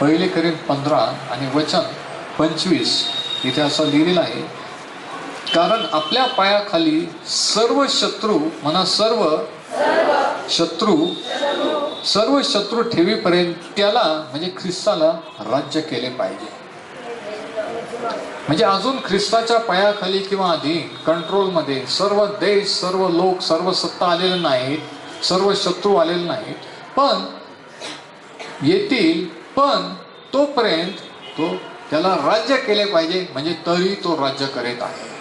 पहिले करीन पंधरा आणि वचन पंचवीस. इथे असं लिहिलेलं आहे. कारण आपल्या पायाखाली सर्व शत्रू म्हणा सर्व शत्रू सर्व शत्रू ठेवीपर्यंत त्याला म्हणजे ख्रिस्ताला राज्य केले पाहिजे. म्हणजे अजून ख्रिस्ताच्या पायाखाली किंवा आधी कंट्रोलमध्ये सर्व देश सर्व लोक सर्व सत्ता आलेले नाहीत सर्व शत्रू आलेले नाहीत. पण येतील पण तोपर्यंत तो त्याला राज्य केले पाहिजे म्हणजे तरी तो राज्य करीत आहे.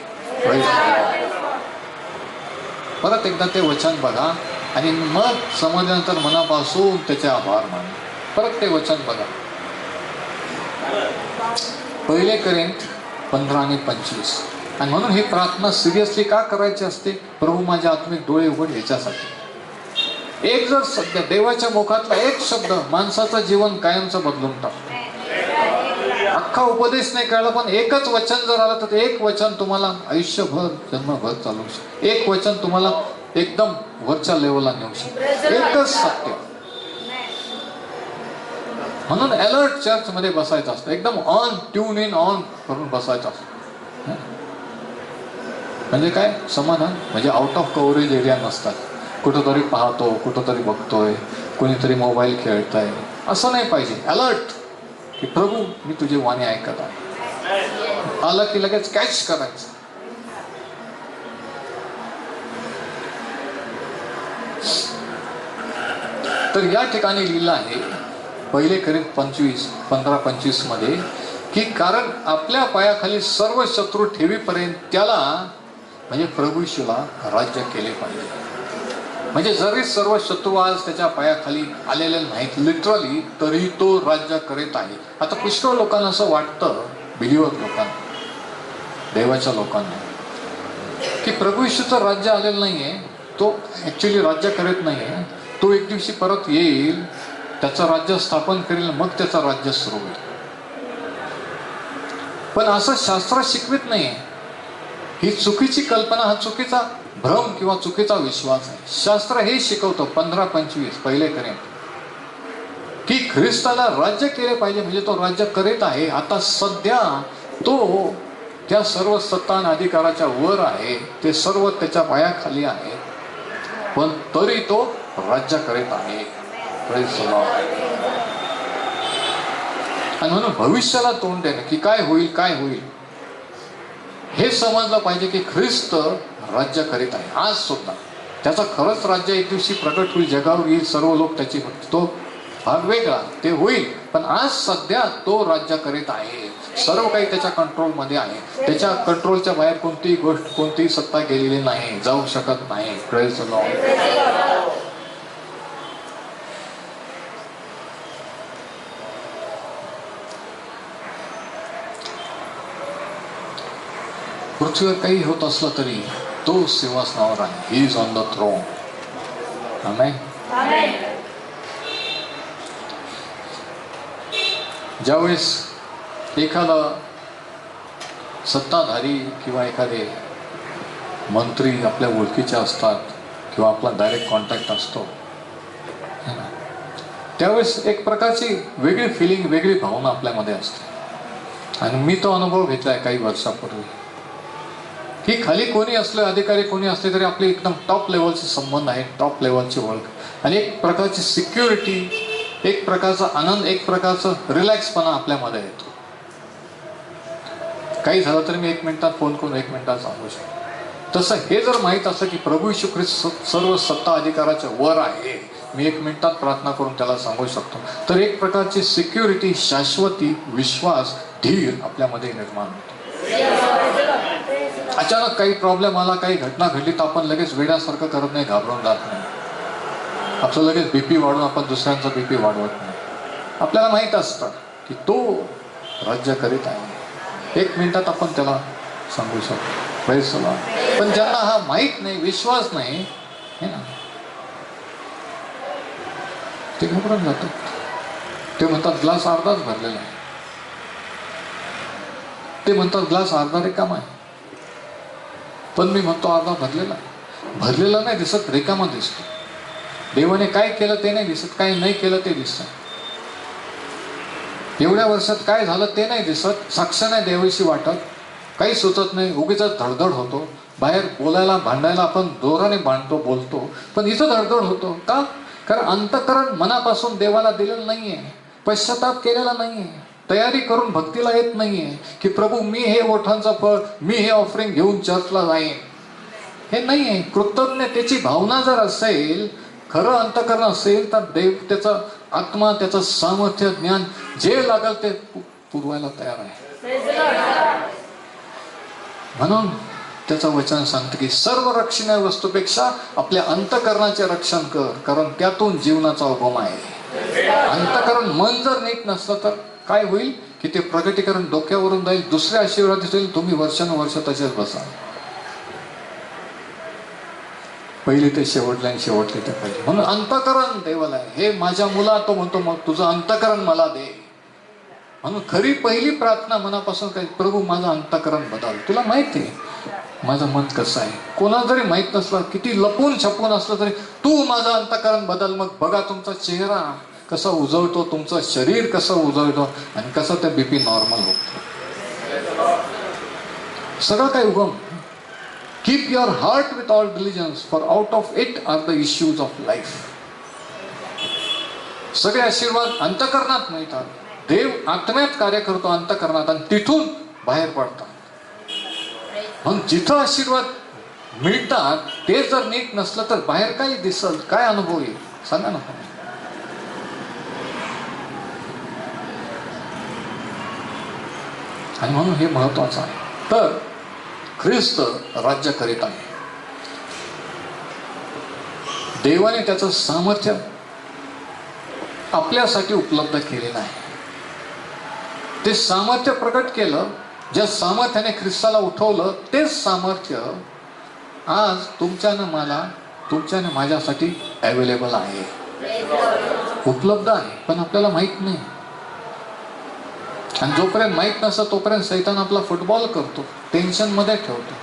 परत एकदा ते वचन बघा आणि मग समजल्यानंतर मनापासून त्याचे आभार मान. परत ते वचन बघा. पहिले करेंट पंधरा आणि पंचवीस. आणि म्हणून ही प्रार्थना सिरियसली का करायची असते? प्रभू माझे आत्मिक डोळे उघड याच्यासाठी. एक जर सध्या देवाच्या मुखातला एक शब्द माणसाचं जीवन कायमचं बदलून टाक. अख्खा उपदेश नाही कळला पण एकच वचन जर आलं तर एक वचन तुम्हाला आयुष्यभर जन्मभर चालू शकतं. एक वचन तुम्हाला एकदम वरच्या लेवलला नेऊ शकतं. एकच सत्य. म्हणून अलर्ट चर्च मध्ये बसायचं असतं. एकदम ऑन ट्यून इन ऑन करून बसायचं असतं. म्हणजे काय? समाधान? म्हणजे आउट ऑफ कव्हरेज एरिया नसतात. कुठंतरी पाहतो कुठंतरी बघतोय कोणीतरी मोबाईल खेळताय. असं नाही पाहिजे. अलर्ट की प्रभू मी तुझे वाणी ऐकत आहे. आलं की लगेच कॅच करायचं. तर या ठिकाणी लिहिलं आहे पहिले करीत पंचवीस पंधरा पंचवीसमध्ये की कारण आपल्या पायाखाली सर्व शत्रू ठेवीपर्यंत त्याला म्हणजे प्रभू शिवा राज्य केले पाहिजे. म्हणजे जरी सर्व शत्रू आज त्याच्या पायाखाली आलेले नाहीत लिटरली तरी तो राज्य करीत आहे. आता पुष्कळ लोकांना असं वाटतं बिलिवर लोकांना देवाच्या लोकांना की प्रभू येशूचं राज्य आलेलं नाहीये तो ॲक्च्युली राज्य करत नाहीये तो एक दिवशी परत येईल त्याचं राज्य स्थापन करेल मग त्याचं राज्य सुरू होईल. पण असं शास्त्र शिकवित नाही ही चुकीची कल्पना हा चुकीचा भ्रम किंवा चुकीचा विश्वास. आहे शास्त्र हे शिकवतं पंधरा पंचवीस पहिले करेन की ख्रिस्ताला राज्य केले पाहिजे म्हणजे तो राज्य करीत आहे. आता सध्या तो त्या सर्व सत्ता अधिकाराच्या वर आहे. ते सर्व त्याच्या पायाखाली आहे. पण तरी तो राज्य करीत आहे. आणि म्हणून भविष्याला तोंड देणं की काय होईल काय होईल? हे समजलं पाहिजे की ख्रिस्त राज्य करीत आहे. आज सुद्धा त्याचं खरंच राज्य एक दिवशी प्रकट होईल जगावर येईल सर्व लोक त्याची तो भाग वेगळा ते होईल. पण आज सध्या तो राज्य करीत आहे. सर्व काही त्याच्या कंट्रोलमध्ये आहे. त्याच्या कंट्रोलच्या बाहेर कोणतीही गोष्ट कोणतीही सत्ता गेलेली नाही. जाऊ शकत नाही. पृथ्वीवर काही होत असलं तरी तो सिंहासनावर आहे he is on the throne amen ज्यावेळेस एखादा सत्ताधारी किंवा एखादे मंत्री आपल्या ओळखीचे असतात किंवा आपला डायरेक्ट कॉन्टॅक्ट असतो? त्यावेळेस एक प्रकारची वेगळी फिलिंग वेगळी भावना आपल्यामध्ये असते. आणि मी तो अनुभव घेतला आहे काही वर्षापूर्वी. ही खाली कोणी असलं अधिकारी कोणी असले तरी आपले एकदम टॉप लेवलचे संबंध आहेत टॉप लेवलची ओळख आणि एक प्रकारची सिक्युरिटी एक प्रकारचा आनंद एक प्रकारचं रिलॅक्सपणा आपल्यामध्ये येतो. काही झालं तरी मी एक मिनिटात फोन करून एक मिनिटात सांगू शकतो. तसं हे जर माहीत असं की प्रभू यशू ख्रिस्त सर्व सत्ता अधिकाराच्या वर आहे मी एक मिनिटात प्रार्थना करून त्याला सांगू शकतो. तर एक प्रकारची सिक्युरिटी शाश्वती विश्वास धीर आपल्यामध्ये निर्माण होतो. अचानक काही प्रॉब्लेम आला काही घटना घडली तर आपण लगेच वेड्यासारखं करत नाही घाबरून जात नाही. आपलं लगेच बीपी वाढून आपण दुसऱ्यांचा बीपी वाढवत नाही. आपल्याला माहीत असतं की तो राज्य करीत आहे. एक मिनिटात आपण त्याला सांगू शकतो. पैसला पण ज्यांना हा माहीत नाही विश्वास नाही है ना ते घाबरून जातात. ते म्हणतात ग्लास अर्धाच भरलेला आहे. ते म्हणतात ग्लास अर्धा रिकामा आहे. पण मी म्हणतो अर्धा भरलेला भरलेला नाही दिसत रिकामा दिसतो. देवाने काय केलं ते नाही दिसत काय नाही केलं ते दिसत. एवढ्या वर्षात काय झालं ते नाही दिसत साक्ष नाही देवाशी वाटत काही सुचत नाही उगीच धडधड होतो. बाहेर बोलायला भांडायला आपण जोराने भांडतो बोलतो पण इथं धडधड होतो. का? कारण अंतकरण मनापासून देवाला दिलेलं नाहीये. पश्चाताप केलेला नाहीये. तयारी करून भक्तीला येत नाहीये की प्रभू मी हे ओठांचा फळ मी हे ऑफरिंग घेऊन चर्चला जाईन. हे नाहीये. कृतज्ञतेची भावना जर असेल खरं अंतकरण असेल तर देव त्याचा आत्मा त्याचं सामर्थ्य ज्ञान जे लागल ते पुरवायला तयार आहे. म्हणून त्याचं वचन सांगतं की सर्व रक्षणीय वस्तूपेक्षा आपल्या अंतकरणाचे रक्षण कर कारण त्यातून जीवनाचा उगम आहे. अंतकरण मन जर नीट नसलं तर काय होईल की ते प्रगतीकरण डोक्यावरून जाईल दुसऱ्या आशीर्वाद दिसेल तुम्ही वर्षानुवर्ष तसेच बसाल. पहिले ते शेवटला आणि शेवटले ते पहिले म्हणून अंतकरण देवाला हे माझ्या मुला तो म्हणतो मग तुझं अंतकरण मला दे. म्हणून खरी पहिली प्रार्थना मनापासून काय प्रभू माझं अंतकरण बदल. तुला माहिती आहे माझं मन कसं आहे? कोणाला जरी माहीत नसलं किती लपून छपून असलं तरी तू माझं अंतकरण बदल. मग बघा तुमचा चेहरा. कसा उजळतो तुमचं शरीर कसं उजळतो आणि कसं ते बीपी नॉर्मल होतं. सगळं काही उगम. Keep your heart with all diligence for out of it are the issues of life सगळे आशीर्वाद अंतकरणात मिळतात. देव आत्म्यात कार्य करतो अंतकरणात आणि तिथून बाहेर पडतात. म्हणून जिथं आशीर्वाद मिळतात ते जर नीट नसलं तर बाहेर काही दिसल काय अनुभव येईल? सांगा ना आणि म्हणून हे महत्वाचं आहे. तर ख्रिस्त राज्य करीत आहे. देवाने त्याचं सामर्थ्य आपल्यासाठी उपलब्ध केलेलं आहे. ते सामर्थ्य प्रकट केलं ज्या सामर्थ्याने ख्रिस्ताला उठवलं तेच सामर्थ्य आज तुमच्यानं मला तुमच्यानं माझ्यासाठी अवेलेबल आहे. उपलब्ध आहे पण आपल्याला माहीत नाही. आणि जोपर्यंत माहीत नसतं तोपर्यंत सैतान आपला फुटबॉल करतो. टेन्शनमध्ये ठेवतो.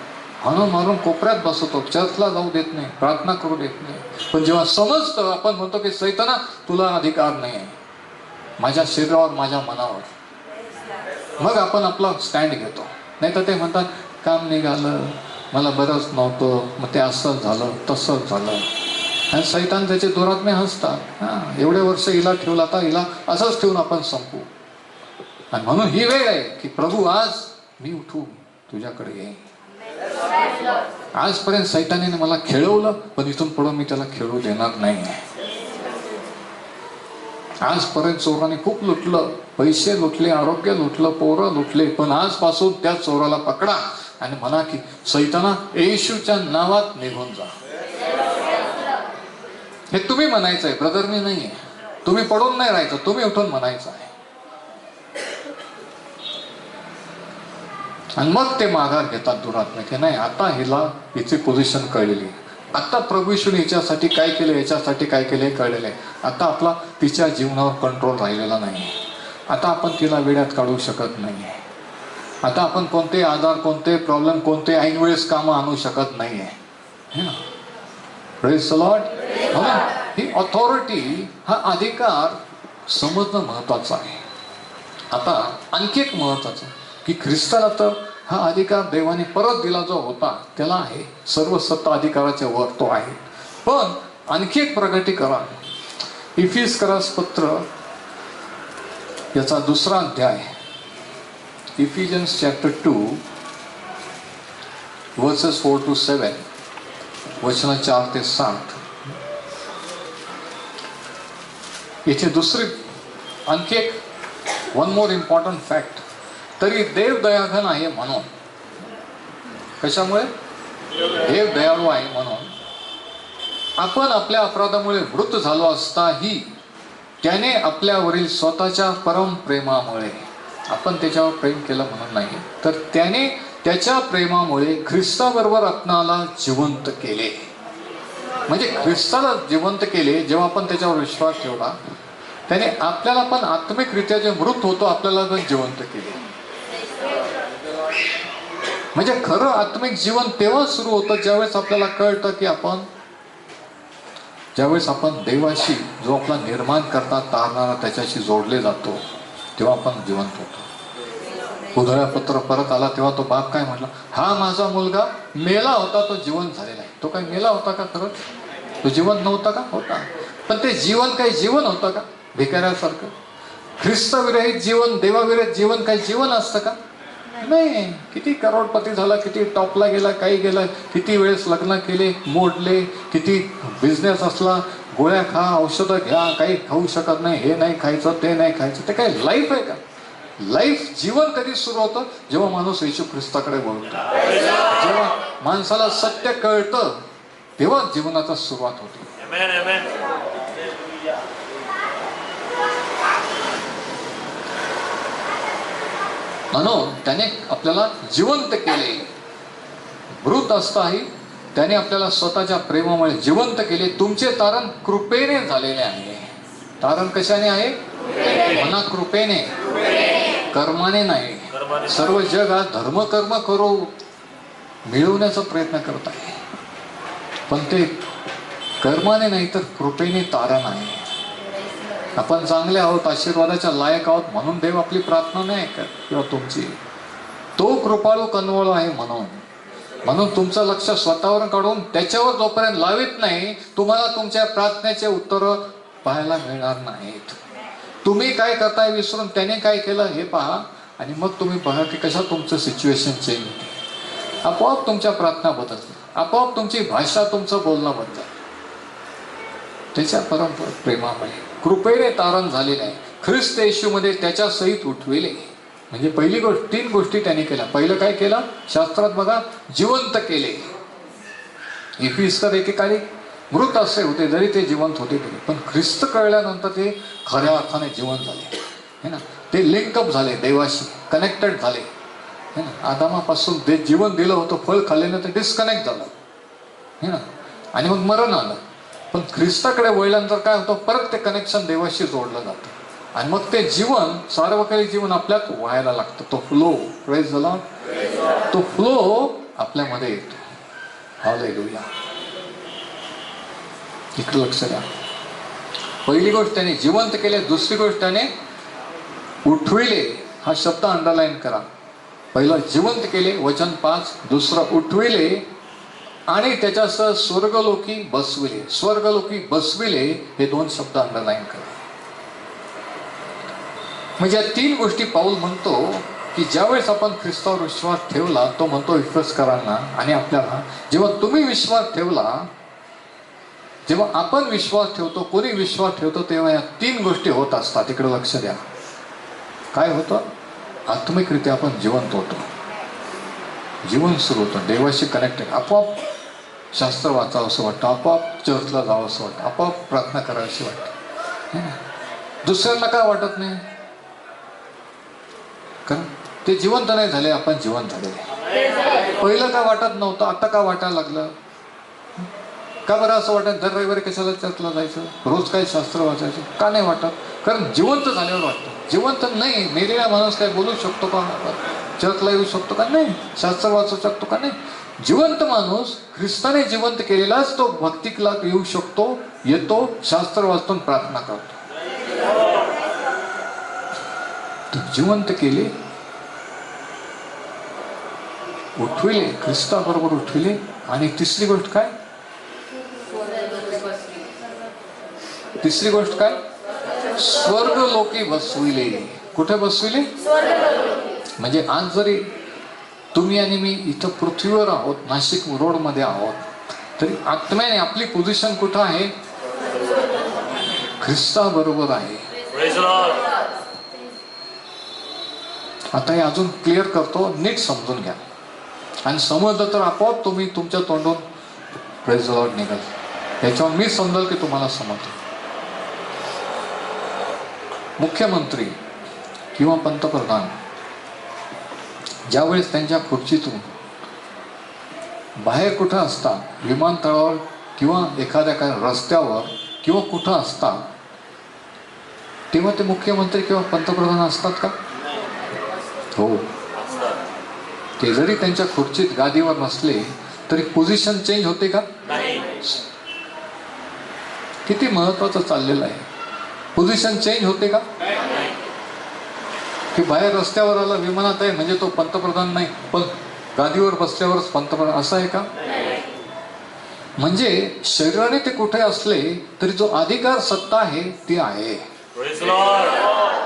म्हणून म्हणून कोपऱ्यात बसवतो. चर्चला जाऊ देत नाही. प्रार्थना करू देत नाही. पण जेव्हा समजतं आपण म्हणतो की सैताना तुला अधिकार नाही. आहे माझ्या शरीरावर माझ्या मनावर. मग आपण आपला स्टँड घेतो. नाही तर ते म्हणतात काम निघालं मला बरंच नव्हतं. मग ते असंच झालं तसंच झालं. आणि सैतान त्याचे दुरात्मे हसतात हां एवढे वर्ष हिला ठेवला आता हिला असंच ठेवून आपण संपू. आणि म्हणून ही वेळ आहे की प्रभू आज मी उठू तुझ्याकडे येईन. आजपर्यंत सैतानीने मला खेळवलं पण इथून पुढं मी त्याला खेळू देणार नाही. आजपर्यंत चोराने खूप लुटलं पैसे लुटले आरोग्य लुटलं पोरं लुटले पण आजपासून त्या चोराला पकडा आणि म्हणा की सैताना येशूच्या नावात निघून जा. हे तुम्ही म्हणायचंय आहे नाहीये. तुम्ही पडून नाही राहायचं तुम्ही उठून म्हणायचं आहे आणि मग ते माघार घेतात दुरात्मे की नाही आता हिला हिची पोझिशन कळलेली आता प्रभू हिच्यासाठी काय केलं याच्यासाठी काय केलं हे कळलेलं आहे. आता आपला तिच्या जीवनावर कंट्रोल राहिलेला नाही आता आपण तिला वेड्यात काढू शकत नाही आता आपण कोणते आजार कोणते प्रॉब्लेम कोणते ऐनवेळेस कामं आणू शकत नाही आहे. सलॉट लॉर्ड हो ही ऑथॉरिटी हा अधिकार समजणं महत्त्वाचा आहे. आता आणखी एक महत्वाचं की ख्रिस्ताला तर हा अधिकार देवाने परत दिला जो होता त्याला आहे. सर्व सत्ता अधिकाराच्या वर तो आहे. पण आणखी एक प्रगटीकरण इफिस करास पत्र याचा दुसरा अध्याय. Ephesians chapter two verses four to seven वचन चार ते सात. इथे दुसरी आणखी एक वन मोर इम्पॉर्टंट फॅक्ट तरी देव दयाघन आहे म्हणून. कशामुळे? देव दयाळू आहे म्हणून. आपण आपल्या अपराधामुळे मृत झालो असताही त्याने आपल्यावरील स्वतःच्या परम प्रेमामुळे आपण त्याच्यावर प्रेम केलं म्हणून नाही तर त्याने त्याच्या प्रेमामुळे ख्रिस्ताबरोबर आपणाला जिवंत केले. म्हणजे ख्रिस्ताला जिवंत केले जेव्हा आपण त्याच्यावर विश्वास ठेवला त्याने आपल्याला पण आत्मिकरित्या जे मृत होतो आपल्याला पण जिवंत केले. म्हणजे खरं आत्मिक जीवन तेव्हा सुरू होतं ज्यावेळेस आपल्याला कळतं की आपण ज्यावेळेस आपण देवाशी जो आपला निर्माण करता तारणारा त्याच्याशी जोडले जातो तेव्हा आपण जिवंत होतो. उधळ्यापत्र परत आला तेव्हा तो बाप काय म्हटला हा माझा मुलगा मेला होता तो जिवंत झालेला आहे. तो काय मेला होता का खरंच तो जिवंत नव्हता का? होता. पण ते जीवन काही जीवन होतं का? भिकाऱ्यासारखं. ख्रिस्तविरहित जीवन देवाविरहित जीवन काही जीवन असतं का? नाही. किती करोडपती झाला किती टॉपला गेला काही गेला किती वेळेस लग्न केले मोडले किती बिझनेस असला गोळ्या खा औषधं घ्या काही खाऊ शकत नाही हे नाही खायचं ते नाही खायचं ते काय लाईफ आहे का? लाईफ जीवन कधी सुरू होतं? जेव्हा माणूस येशू ख्रिस्ताकडे वळतो. जेव्हा माणसाला सत्य कळतं तेव्हा जीवनाचा सुरुवात होते. Amen, म्हणून त्याने आपल्याला जिवंत केले. मृत असताही त्याने आपल्याला स्वतःच्या प्रेमामुळे जिवंत केले. तुमचे तारण कृपेने झालेले आहे. तारण कशाने आहे? मना कृपेने. कर्माने नाही. सर्व जग हा धर्मकर्म करू मिळवण्याचा प्रयत्न करत आहे. पण ते कर्माने नाही तर कृपेने तारण आहे. आपण चांगले आहोत आशीर्वादाच्या लायक आहोत म्हणून देव आपली प्रार्थना नाही ऐकत किंवा तुमची. तो कृपाळू कनवळ आहे म्हणून. म्हणून तुमचं लक्ष स्वतःवर काढून त्याच्यावर जोपर्यंत लावित नाही तुम्हाला तुमच्या प्रार्थनेचे उत्तर पाहायला मिळणार नाहीत. तुम्ही काय करताय विसरून त्याने काय केलं हे पहा आणि मग तुम्ही बघा की कशा तुमचं सिच्युएशन चेंज होते. आपोआप तुमच्या प्रार्थना बदलते आपोआप तुमची भाषा तुमचं बोलणं बदलतं त्याच्या परंपरा प्रेमामध्ये कृपेने तारण झालेले आहे. ख्रिस्त येशूमध्ये त्याच्या सहित उठविले. म्हणजे पहिली गोष्ट तीन गोष्टी त्याने केल्या. पहिलं काय केलं? शास्त्रात बघा जिवंत केले. इफिस्कर एकेकाळी मृत असे होते जरी ते जिवंत होते तरी. पण ख्रिस्त कळल्यानंतर ते खऱ्या अर्थाने जिवंत झाले. है ना? ते लिंकअप झाले देवाशी कनेक्टेड झाले. है ना? आदामापासून जे जीवन दिलं होतं फळ खाल्ल्यानं ते डिस्कनेक्ट झालं. है ना? आणि मग मरण आलं. पण ख्रिस्ताकडे वळल्यानंतर काय होतं? परत ते कनेक्शन देवाशी जोडलं जातं. आणि मग ते जीवन सार्वकालिक जीवन आपल्यात व्हायला लागतं. तो फ्लो प्रेस झाला तो फ्लो आपल्यामध्ये येतो. हालेलुया इकडे लक्ष द्या. पहिली गोष्ट त्याने जिवंत केले दुसरी गोष्ट त्याने उठविले. हा शब्द अंडरलाईन करा. पहिलं जिवंत केले वचन पाच. दुसरं उठविले आणि त्याच्यासह स्वर्गलोकी बसविले. स्वर्गलोकी बसविले हे दोन शब्द अंडरलाईन करा. म्हणजे या तीन गोष्टी पाऊल म्हणतो की ज्यावेळेस आपण ख्रिस्तावर विश्वास ठेवला तो म्हणतो विश्वासकरांना आणि आपल्याला जेव्हा तुम्ही विश्वास ठेवला जेव्हा आपण विश्वास ठेवतो कोणी विश्वास ठेवतो तेव्हा या तीन गोष्टी होत असतात. तिकडे लक्ष द्या. काय होतं? आत्मिकरित्या आपण जिवंत होतो. जीवन सुरू होतं. देवाशी कनेक्टेड आपोआप शास्त्र वाचावं असं वाटतं. आपोआप चर्चला जावं असं वाटतं. आपोआप प्रार्थना करावीशी वाटतं. दुसऱ्यांना काय वाटत नाही? कारण ते जिवंत नाही झाले आपण जिवंत झालेले. पहिलं काय वाटत नव्हतं आता का वाटायला लागलं? का बरं असं वाटत दर रविवारी कशाला चर्चला जायचं? रोज काय शास्त्र वाचायचं? का नाही वाटत? कारण जिवंत झाल्यावर वाटतं. जिवंत नाही मेलेला माणूस काय बोलू शकतो का? चर्चला येऊ शकतो का नाही? शास्त्र वाचू शकतो का नाही? जिवंत माणूस ख्रिस्ताने जिवंत केलेलाच तो भक्तिकला येऊ शकतो येतो शास्त्र वाचून प्रार्थना करतो. जिवंत केले उठविले ख्रिस्ताबरोबर उठविले आणि तिसरी गोष्ट काय? तिसरी गोष्ट काय? स्वर्ग लोके बसविले. कुठे बसविले? म्हणजे आज जरी तुम्ही आणि मी इथं पृथ्वीवर आहोत नाशिक रोडमध्ये आहोत तरी आत्म्याने आपली पोझिशन कुठं आहे? ख्रिस्ताबरोबर आहे. Praise the Lord. आता हे अजून क्लिअर करतो नीट समजून घ्या. आणि समजलं तर आपोआप तुम्ही तुमच्या तोंडून प्रेज लॉर्ड निघाल. याच्यावर मी समजाल की तुम्हाला समजलं. मुख्यमंत्री किंवा पंतप्रधान ज्यावेळेस त्यांच्या खुर्चीतून बाहेर कुठं असतात विमानतळावर किंवा एखाद्या काय रस्त्यावर किंवा कुठं असतात तेव्हा ते मुख्यमंत्री किंवा पंतप्रधान असतात का? हो. ते जरी त्यांच्या खुर्चीत गादीवर नसले तरी पोझिशन चेंज होते का? किती महत्वाचं चाललेलं आहे. पोझिशन चेंज होते का? की बाहेर रस्त्यावर आला विमानात आहे म्हणजे तो पंतप्रधान नाही पण गादीवर बसल्यावरच पंतप्रधान असं आहे का म्हणजे शरीराने ते कुठे असले तरी जो अधिकार सत्ता आहे ती आहे.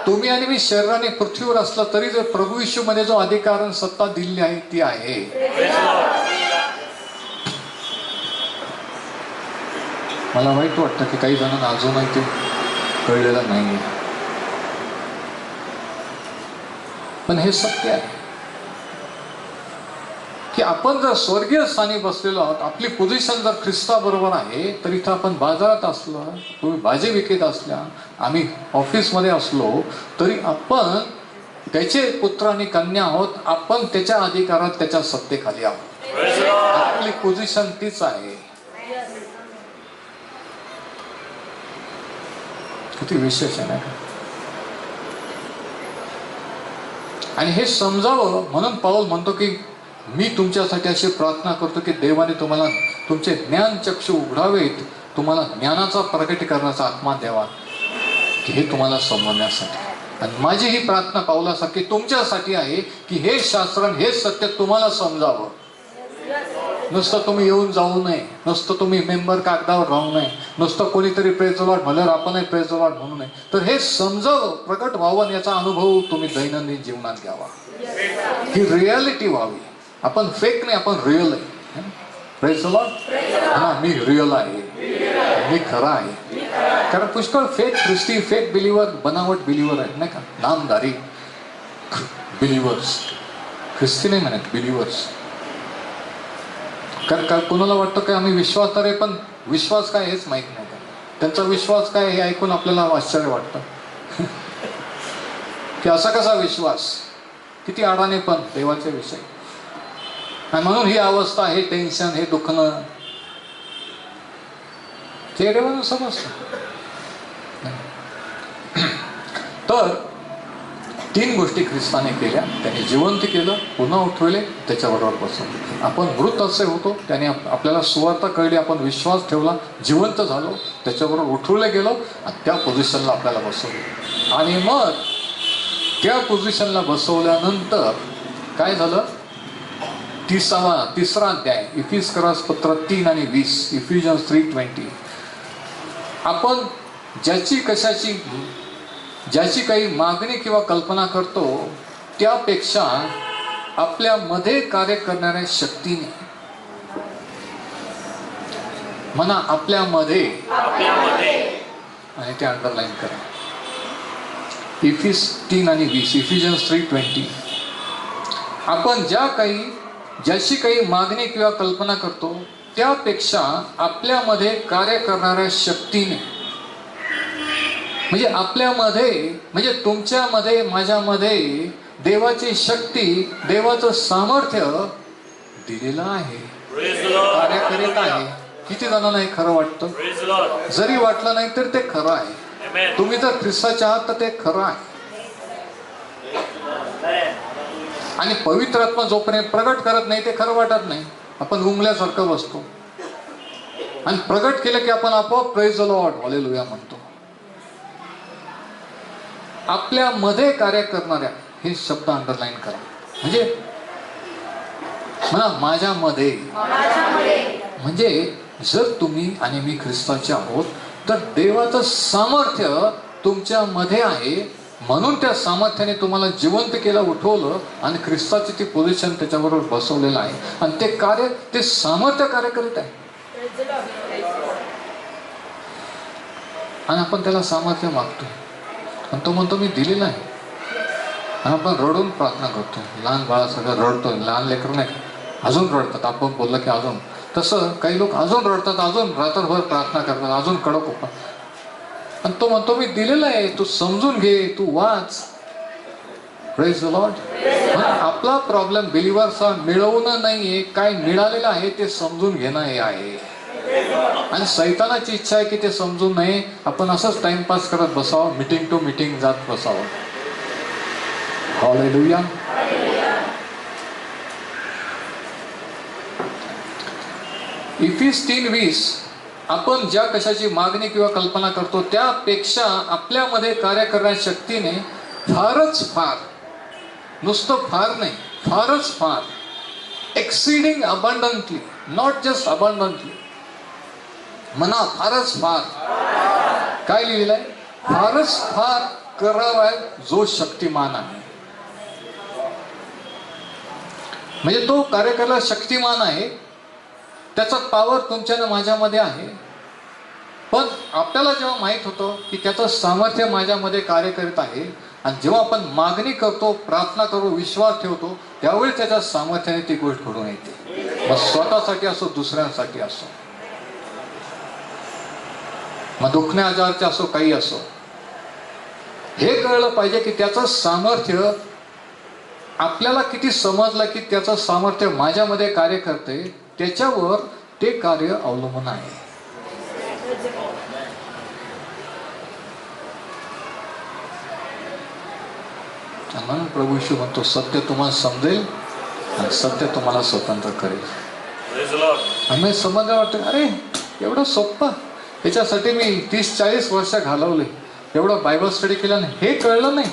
तुम्ही आणि मी शरीराने पृथ्वीवर असला तरी जो प्रभू मध्ये जो अधिकार सत्ता दिलेली आहे ती आहे. मला वाईट वाटतं की काही जणांना अजूनही ते कळलेलं नाही पण हे सत्य आहे. की आपण जर स्वर्गीय स्थानी बसलेलो आहोत आपली पोझिशन जर ख्रिस्ताबरोबर आहे तर इथं आपण बाजारात असलो तुम्ही भाजी विकत असल्या आम्ही ऑफिसमध्ये असलो तरी आपण त्याचे पुत्र आणि कन्या आहोत आपण त्याच्या अधिकारात त्याच्या सत्तेखाली आहोत. आपली पोझिशन तीच आहे. किती विशेष आहे ना आणि हे समजावं म्हणून पाऊल म्हणतो की मी तुमच्यासाठी अशी प्रार्थना करतो की देवाने तुम्हाला तुमचे ज्ञान चक्षु उघडावेत. तुम्हाला ज्ञानाचा प्रकटीकरणाचा आत्मा द्यावा. की हे तुम्हाला समजण्यासाठी. आणि माझी ही प्रार्थना पावलासारखी तुमच्यासाठी आहे की हे शास्त्र हे सत्य तुम्हाला समजावं. नुसतं तुम्ही येऊन जाऊ नये. नुसतं तुम्ही मेंबर कागदावर राहू नये. नुसतं कोणीतरी प्रेजलॉट म्हणल्यावर आपणही प्रेजलॉट म्हणू नये. तर हे समजावं प्रकट व्हावं याचा अनुभव तुम्ही दैनंदिन जीवनात घ्यावा. ही रियालिटी व्हावी. आपण फेक नाही आपण रिअल आहे. प्रेजलॉट हा मी रिअल आहे. मी खरा आहे. कारण पुष्कळ फेक ख्रिस्ती फेक बिलिव्हर बनावट बिलिव्हर आहेत नाही का? नामधारी बिलिव्हर्स ख्रिस्ती नाही म्हणत बिलिव्हर्स कारण का कोणाला वाटतं की आम्ही विश्वास आहे पण विश्वास काय हेच माहीत नाही. त्यांचा विश्वास काय हे ऐकून आपल्याला आश्चर्य वाटतं. की असा कसा विश्वास? किती आडाने पण देवाचे विषय. आणि म्हणून ही अवस्था हे टेन्शन हे दुखणं. ते देवानं समजतं. तर तीन गोष्टी ख्रिस्ताने केल्या. त्याने जिवंत केलं पुन्हा उठवले त्याच्याबरोबर बसवले. आपण मृत असे होतो त्याने आपल्याला सुवार्ता कळली आपण विश्वास ठेवला जिवंत झालो त्याच्याबरोबर उठवले गेलो आणि त्या पोझिशनला आपल्याला बसवलं. आणि मग त्या पोझिशनला बसवल्यानंतर काय झालं? तिसावा तिसरा अध्याय इफिस करास पत्र तीन आणि वीस इफिजन्स थ्री ट्वेंटी आपण ज्याची कशाची ज्याची काही मागणी किंवा कल्पना करतो त्यापेक्षा आपल्यामध्ये कार्य करणाऱ्या शक्तीने. म्हणा आपल्यामध्ये. आणि ते अंडरलाईन करा. इफिस तीन आणि वीस इफिजन्स थ्री ट्वेंटी आपण ज्या काही ज्याची काही मागणी किंवा कल्पना करतो त्यापेक्षा आपल्यामध्ये कार्य करणाऱ्या शक्तीने. म्हणजे आपल्यामध्ये म्हणजे तुमच्यामध्ये माझ्यामध्ये देवाची शक्ती देवाचं सामर्थ्य दिलेलं आहे. कार्य करीत आहे. किती जणांना हे खरं वाटतं. जरी वाटलं नाही तर ते खरं आहे. तुम्ही जर ख्रिस्ताचे आहात तर ते खरं आहे. आणि पवित्र आत्मा जोपर्यंत प्रगट करत नाही ते खरं वाटत नाही. आपण गुंगल्यासारखं बसतो. आणि प्रगट केलं की आपण आपोआप प्रेज लॉर्ड हालेलुया म्हणतो. आपल्यामध्ये कार्य करणाऱ्या हे शब्द अंडरलाईन करा. म्हणजे म्हणा माझ्यामध्ये म्हणजे जर तुम्ही आणि मी ख्रिस्ताचे आहोत तर देवाचं सामर्थ्य तुमच्यामध्ये आहे. म्हणून त्या सामर्थ्याने तुम्हाला जिवंत केलं उठवलं आणि ख्रिस्ताची ती पोझिशन त्याच्याबरोबर बसवलेलं आहे. आणि ते कार्य ते सामर्थ्य कार्य करीत आहे. आणि आपण त्याला सामर्थ्य मागतोय आणि तो म्हणतो मी दिलेला आहे आणि आपण रडून प्रार्थना करतो. लहान बाळा सगळं रडतो लहान लेकर नाही का? अजून रडतात. आपण बोललं की अजून. तसं काही लोक अजून रडतात अजून रात्रभर प्रार्थना करतात अजून कडक उपा. आणि तो म्हणतो मी दिलेला आहे तू समजून घे. तू वाच. प्रेज लॉर्ड आपला प्रॉब्लेम बिलिव्हर्सचा मिळवणं नाहीये. काय मिळालेलं आहे ते समजून घेणं हे आहे. आणि सैतानाची इच्छा आहे की ते समजून नये आपण असंच टाइमपास करत बसावं मिटिंग टू मिटिंग जात बसावं Hallelujah. इफिस तीन वीस आपण ज्या कशाची मागणी किंवा कल्पना करतो त्यापेक्षा आपल्यामध्ये कार्य करण्याच्या शक्तीने फारच फार नुसतं फार नाही फारच फार एक्सिडिंग अबंडंटली नॉट जस्ट अबंडंटली म्हणा फारच फार. काय लिहिलेलं आहे फारच फार करावा जो शक्तिमान आहे. म्हणजे तो कार्यकर्ता शक्तिमान आहे त्याचा पावर तुमच्या माझ्यामध्ये आहे. पण आपल्याला जेव्हा माहीत होतं की त्याचं सामर्थ्य माझ्यामध्ये कार्य करीत आहे आणि जेव्हा आपण मागणी करतो प्रार्थना करू विश्वास ठेवतो त्यावेळी त्याच्या सामर्थ्याने ती गोष्ट घडून येते. मग स्वतःसाठी असो दुसऱ्यांसाठी असो. मग दुखणे आजारचे असो काही असो. हे कळलं पाहिजे की त्याचं सामर्थ्य आपल्याला किती समजलं की त्याचं सामर्थ्य माझ्यामध्ये कार्य करते त्याच्यावर ते कार्य अवलंबून आहे. म्हणून प्रभू येशू म्हणतो सत्य तुम्हाला समजेल आणि सत्य तुम्हाला स्वतंत्र करेल. आम्ही समजलं वाटतं अरे एवढं सोपं. याच्यासाठी मी तीस चाळीस वर्ष घालवले. एवढं बायबल स्टडी केलं नाही. हे कळलं नाही.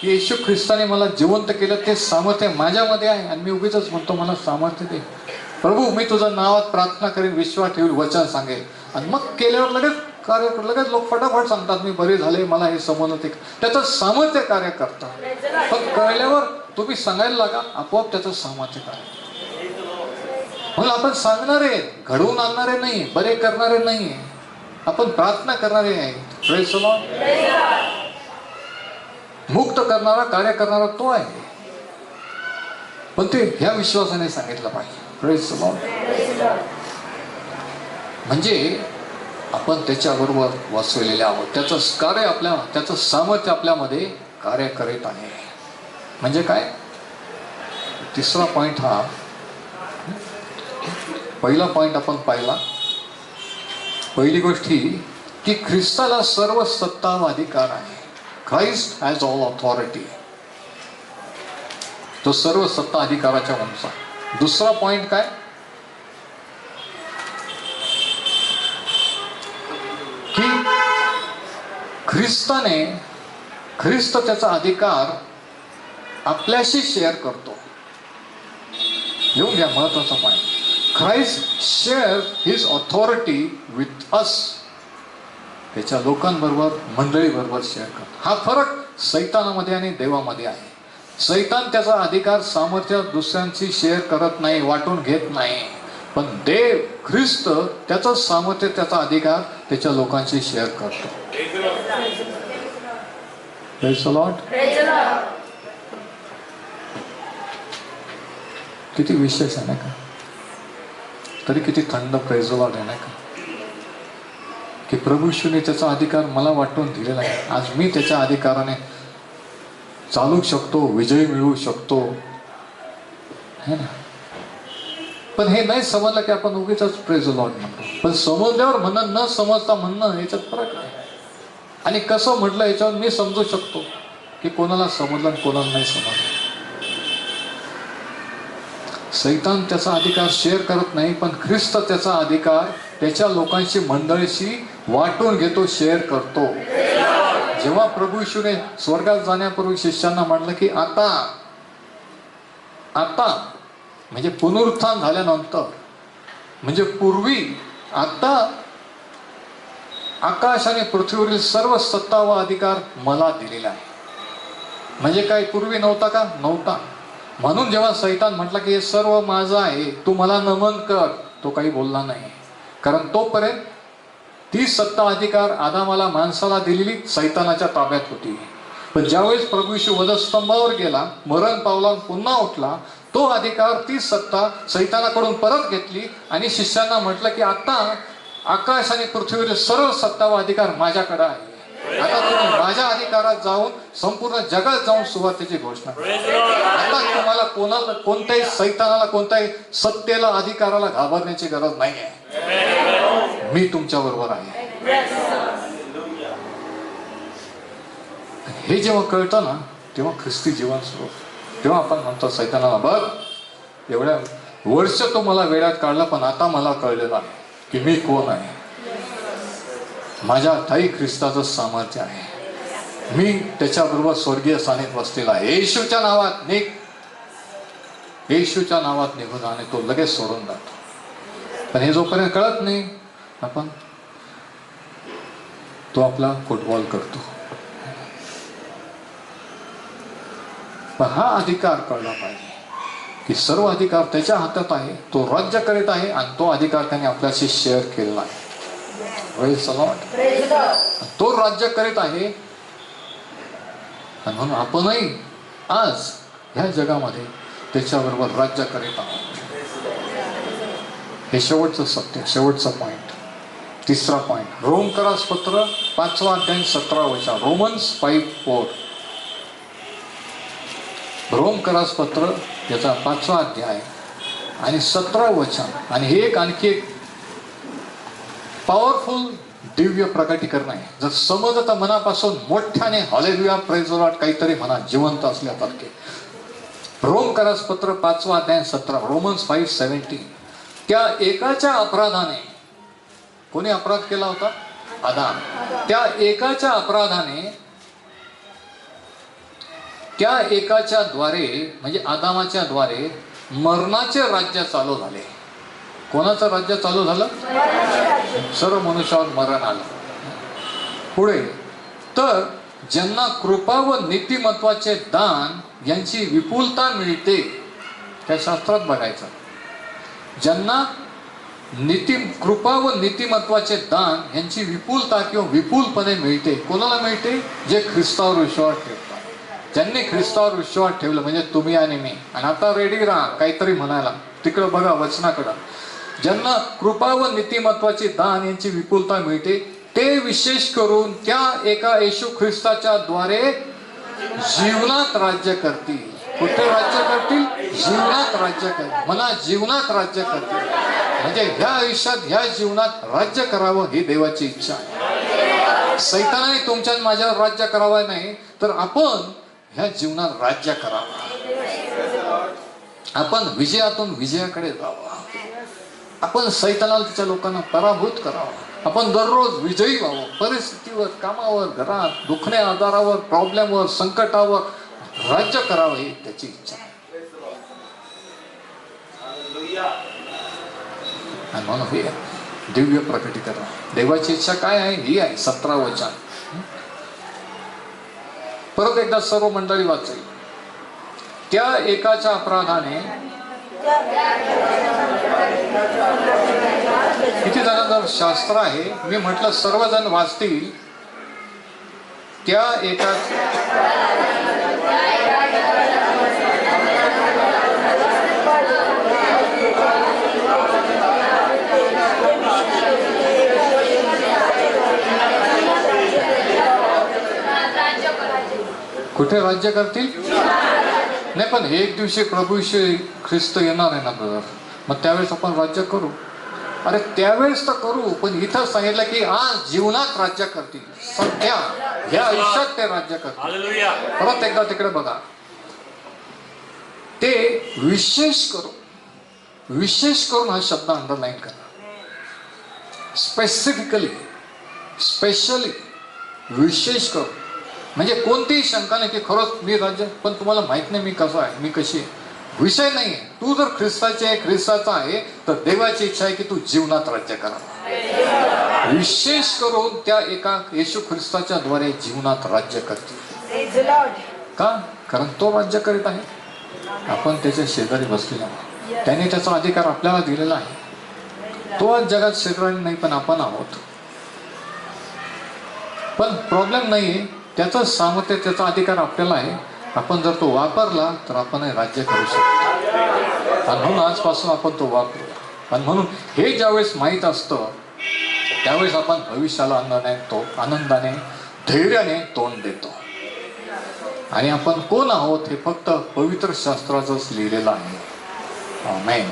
की येशू ख्रिस्ताने मला जिवंत केलं. ते सामर्थ्य माझ्यामध्ये आहे आणि मी उगीच म्हणतो मला सामर्थ्य दे. प्रभू मी तुझ्या नावात प्रार्थना करेन विश्वास ठेवून वचन सांगेल आणि मग केल्यावर लगेच कार्य लगेच लोक फटाफट सांगतात मी बरे झाले मला हे समजलं ते. त्याचं सामर्थ्य कार्य करतात. पण कळल्यावर तुम्ही सांगायला लागा आपोआप त्याचं सामर्थ्य कार्य म्हणून आपण सांगणारे घडवून आणणारे नाही बरे करणारे नाही आपण प्रार्थना करणारे आहे मुक्त करणारा कार्य करणारा तो आहे. पण ते ह्या विश्वासाने सांगितलं पाहिजे. म्हणजे आपण त्याच्याबरोबर वाचवलेले आहोत. त्याचं कार्य आपल्या त्याचं सामर्थ्य आपल्यामध्ये कार्य करीत आहे. म्हणजे काय? तिसरा पॉइंट हा पहिला पॉइंट आपण पाहिला. पहिली गोष्ट ही की ख्रिस्ताला सर्व सत्ता व अधिकार आहे. क्राइस्ट हॅज ऑल ऑथॉरिटी तो सर्व सत्ता अधिकाराच्या माणसा दुसरा पॉइंट काय? की ख्रिस्ताने ख्रिस्त त्याचा अधिकार आपल्याशी शेअर करतो. येऊन घ्या महत्त्वाचा point Christ share his authority with us त्याच्या लोकांबरोबर मंडळीबरोबर शेअर करतो. हा फरक सैतानामध्ये आणि देवामध्ये आहे. सैतान त्याचा अधिकार सामर्थ्य दुसऱ्यांशी शेअर करत नाही वाटून घेत नाही. पण देव ख्रिस्त त्याचं सामर्थ्य त्याचा अधिकार त्याच्या लोकांशी शेअर करतो. किती विशेष आहे ना का? तरी किती थंड प्रेजोलाट आहे नाही का? की प्रभू त्याचा अधिकार मला वाटून दिलेला आहे. आज मी त्याच्या अधिकाराने चालू शकतो विजय मिळवू शकतो. है ना? पण हे नाही समजलं की आपण उगीच प्रेझोलॉट म्हणतो. पण समजल्यावर म्हणणं न समजता म्हणणं याच्यात फरक आहे. आणि कसं म्हटलं याच्यावर मी समजू शकतो की कोणाला समजलं आणि कोणाला नाही समजलं. सैतान त्याचा अधिकार शेअर करत नाही पण ख्रिस्त त्याचा अधिकार त्याच्या लोकांशी मंडळीशी वाटून घेतो शेअर करतो. जेव्हा प्रभू येशूने स्वर्गात जाण्यापूर्वी शिष्यांना म्हटलं की आता आता म्हणजे पुनरुत्थान झाल्यानंतर म्हणजे पूर्वी आता आकाश आणि पृथ्वीवरील सर्व सत्ता व अधिकार मला दिलेला आहे. म्हणजे काय पूर्वी नव्हता का? नव्हता. म्हणून जेव्हा सैतान म्हटलं की हे सर्व माझं आहे तू मला नमन कर तो काही बोलला नाही. कारण तोपर्यंत ती सत्ता अधिकार आदामाला माणसाला दिलेली सैतानाच्या ताब्यात होती. पण ज्यावेळेस प्रभू येशू वधस्तंभावर गेला मरण पावला पुन्हा उठला तो अधिकार ती सत्ता सैतानाकडून परत घेतली आणि शिष्यांना म्हटलं की आता आकाश आणि पृथ्वीवरील सर्व सत्ता व अधिकार माझ्याकडे आहे. आता तुम्ही माझ्या अधिकारात जाऊन संपूर्ण जगात जाऊन सुरुवातीची घोषणा. आता तुम्हाला कोणाला कोणत्याही सैतानाला कोणत्याही सत्तेला अधिकाराला घाबरण्याची गरज नाही आहे मी तुमच्या बरोबर आहे हे जेव्हा कळतं ना तेव्हा ख्रिस्ती जीवन सुरू. तेव्हा आपण म्हणतो सैतानाला बघ एवढ्या वर्ष तो मला वेळात काढला पण आता मला कळलेलं आहे की मी कोण आहे माझ्या ताई ख्रिस्ताचं सामर्थ्य आहे. मी त्याच्याबरोबर स्वर्गीय स्थानिक बसलेला आहे. येशूच्या नावात निघ. येशूच्या नावात निघून आणि तो लगेच सोडून जातो. पण हे जोपर्यंत कळत नाही आपण तो आपला फुटबॉल करतो. पण हा अधिकार कळला पाहिजे की सर्व अधिकार त्याच्या हातात आहे तो राज्य करीत आहे आणि तो अधिकार त्याने आपल्याशी शेअर केलेला आहे. तो राज्य करीत आहे. आणि म्हणून आपणही आज ह्या जगामध्ये त्याच्याबरोबर राज्य करीत आहोत. हे शेवटचं सत्य शेवटचं पॉइंट तिसरा पॉइंट रोम करास पत्र पाचवा अध्याय सतरा वचन. रोमन्स फाईव्ह फोर रोम करास पत्र याचा पाचवा अध्याय आणि सतरा वचन. आणि हे एक आणखी एक पॉवरफुल दिव्य प्रकटीकरण आहे. जर समजता मनापासून मोठ्याने हॉलेलुया प्रेझोराट काहीतरी म्हणा जिवंत असल्यासारखे रोम करास पत्र पाचवा अध्याय सतरा रोमन्स फाईव्ह सेव्हन्टीन त्या एकाच्या अपराधाने कोणी अपराध केला होता? आदाम. त्या एकाच्या अपराधाने त्या एकाच्या द्वारे म्हणजे आदामाच्या द्वारे मरणाचे राज्य चालू झाले. कोणाचं राज्य चालू झालं? सर्व मनुष्यावर मरण आलं. पुढे तर ज्यांना कृपा व नीतिमत्वाचे दान यांची विपुलता मिळते त्या शास्त्रात बघायचं. ज्यांना नीती कृपा व नीतिमत्वाचे दान यांची विपुलता किंवा विपुलपणे मिळते कोणाला मिळते? जे ख्रिस्तावर विश्वास ठेवतात. ज्यांनी ख्रिस्तावर विश्वास ठेवलं म्हणजे तुम्ही आणि मी. आणि आता रेडी राहा काहीतरी म्हणायला. तिकडं बघा वचनाकडं. ज्यांना कृपा व नीतिमत्वाची दान यांची विपुलता मिळते ते विशेष करून त्या एका येशू ख्रिस्ताच्या द्वारे जीवनात राज्य करतील. कुठे राज्य करतील? जीवनात राज्य करतील मला जीवनात राज्य करतील. म्हणजे ह्या आयुष्यात ह्या जीवनात राज्य करावं ही देवाची इच्छा. आहे सैतानाने तुमच्या माझ्यावर राज्य करावं नाही तर आपण ह्या जीवनात राज्य करावं. आपण विजयातून विजयाकडे जावं. आपण सैतानाला तिच्या लोकांना पराभूत करावं. आपण दररोज विजयी व्हावं. परिस्थितीवर कामावर घरात दुखण्या आजारावर प्रॉब्लेमवर संकटावर राज्य करावं ही त्याची इच्छा. आहे. आणि म्हणून हे दिव्य प्रकटीकरण. देवाची इच्छा काय आहे? ही आहे सतरा वचन. परत एकदा सर्व मंडळी वाचेल. त्या एकाच्या अपराधाने किती जणांचं शास्त्र आहे मी म्हटलं सर्वजण वाचतील त्या एका कुठे राज्य करतील? नाही पण एक दिवशी प्रभू श्री ख्रिस्त येणार आहे ना ब्रदर मग त्यावेळेस आपण राज्य करू. अरे त्यावेळेस तर करू पण इथं सांगितलं की आज जीवनात राज्य करतील. सध्या ह्या आयुष्यात ते राज्य करतील. परत एकदा तिकडे बघा. ते विशेष करून विशेष करून हा शब्द अंडरलाईन करा. स्पेसिफिकली स्पेशली विशेष करून म्हणजे कोणतीही शंका नाही की खरंच मी राज्य पण तुम्हाला माहीत नाही मी कसं आहे मी कशी आहे. विषय नाही तू जर ख्रिस्ताची आहे ख्रिस्ताचा आहे तर देवाची इच्छा आहे की तू जीवनात राज्य करा. विशेष करून त्या एका येशू ख्रिस्ताच्या द्वारे जीवनात राज्य करतील. का? कारण तो राज्य करीत आहे. आपण त्याच्या शेजारी बसलेला त्याने त्याचा अधिकार आपल्याला दिलेला आहे. तो आज जगात शेजारी नाही पण आपण आहोत. पण प्रॉब्लेम नाही आहे त्याचं सामर्थ्य त्याचा अधिकार आपल्याला आहे. आपण जर तो वापरला तर आपण राज्य करू शकतो. आणि म्हणून आजपासून आपण तो वापरू. आणि म्हणून हे ज्यावेळेस माहीत असतं त्यावेळेस आपण भविष्याला आनंदाने तो आनंदाने धैर्याने तोंड देतो. आणि आपण कोण आहोत हे फक्त पवित्र शास्त्राचंच लिहिलेलं आहे. Amen.